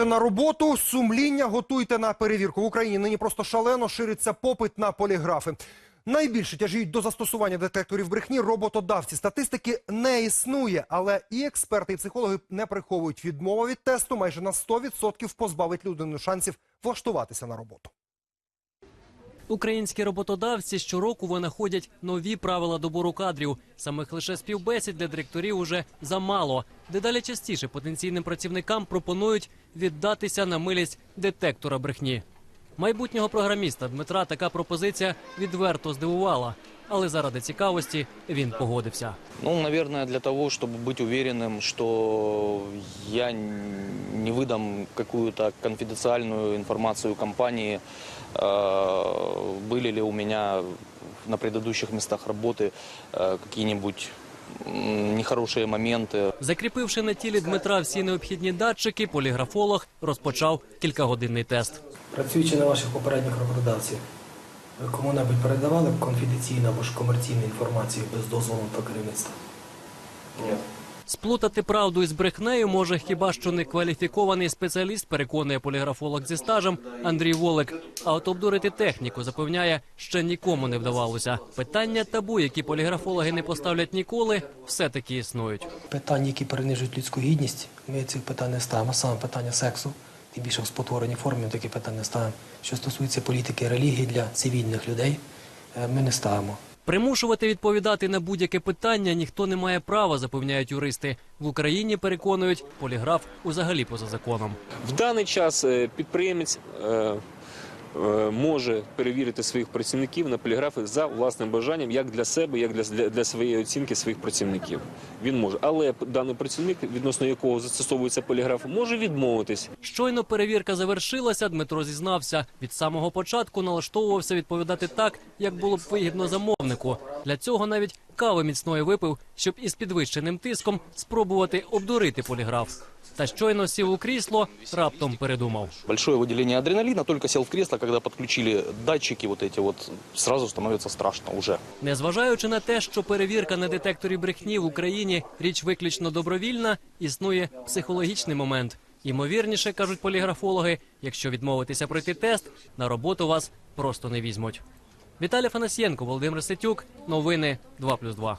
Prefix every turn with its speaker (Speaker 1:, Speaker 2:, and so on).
Speaker 1: Їдьте на роботу, сумління готуйте на перевірку. В Україні нині просто шалено шириться попит на поліграфи. Найбільше тяжіють до застосування детекторів брехні роботодавці. Статистики не існує, але і експерти, і психологи не приховують. Відмова від тесту майже на 100% позбавить людину шансів влаштуватися на роботу.
Speaker 2: Українські роботодавці щороку винаходять нові правила добору кадрів. Самих лише співбесід для директорів уже замало. Дедалі частіше потенційним працівникам пропонують віддатися на милість детектора брехні. Майбутнього програміста Дмитра така пропозиція відверто здивувала, але заради цікавості він погодився.
Speaker 3: Ну, наверное, для того, чтобы быть уверенным, что я н- не выдам какую-то конфиденциальную информацию компании, э, были ли у меня на предыдущих местах работы э, какие-нибудь м, моменти.
Speaker 2: Закріпивши на тілі Дмитра всі необхідні датчики, поліграфолог розпочав кількагодинний тест.
Speaker 4: Працюючи на ваших попередніх роботодавців, ви кому-небудь передавали конфіденційну або ж комерційну інформацію без дозволу та керівництва? Ні.
Speaker 2: Сплутати правду із брехнею може хіба що некваліфікований спеціаліст, переконує поліграфолог зі стажем Андрій Волик. А от обдурити техніку запевняє, ще нікому не вдавалося. Питання табу, які поліграфологи не поставлять ніколи, все-таки існують.
Speaker 4: Питання, які принижують людську гідність, ми цих питань не ставимо. Саме питання сексу, тим більше в спотвореній формі такі питання не ставимо. Що стосується політики і релігії для цивільних людей, е, ми не ставимо.
Speaker 2: Примушувати відповідати на будь-яке питання ніхто не має права, запевняють юристи. В Україні переконують, поліграф узагалі поза законом.
Speaker 5: В даний час е, підприємець е, може перевірити своїх працівників на поліграфи за власним бажанням, як для себе, як для, для, для своєї оцінки своїх працівників. Він може, але даний працівник, відносно якого застосовується поліграф, може відмовитись.
Speaker 2: Щойно перевірка завершилася, Дмитро зізнався. Від самого початку налаштовувався відповідати так, як було б вигідно замовнику. Для цього навіть кави міцної випив, щоб із підвищеним тиском спробувати обдурити поліграф. Та щойно сів у крісло, раптом передумав.
Speaker 3: Большое выделение адреналина, только сел в кресло, когда подключили датчики вот эти вот, сразу становится страшно уже.
Speaker 2: Незважаючи на те, що перевірка на детекторі брехні в Україні річ виключно добровільна, існує психологічний момент. Ймовірніше, кажуть поліграфологи, якщо відмовитися пройти тест, на роботу вас просто не візьмуть. Віталій Фанасьєнко, Володимир Сетюк, новини 2+,2.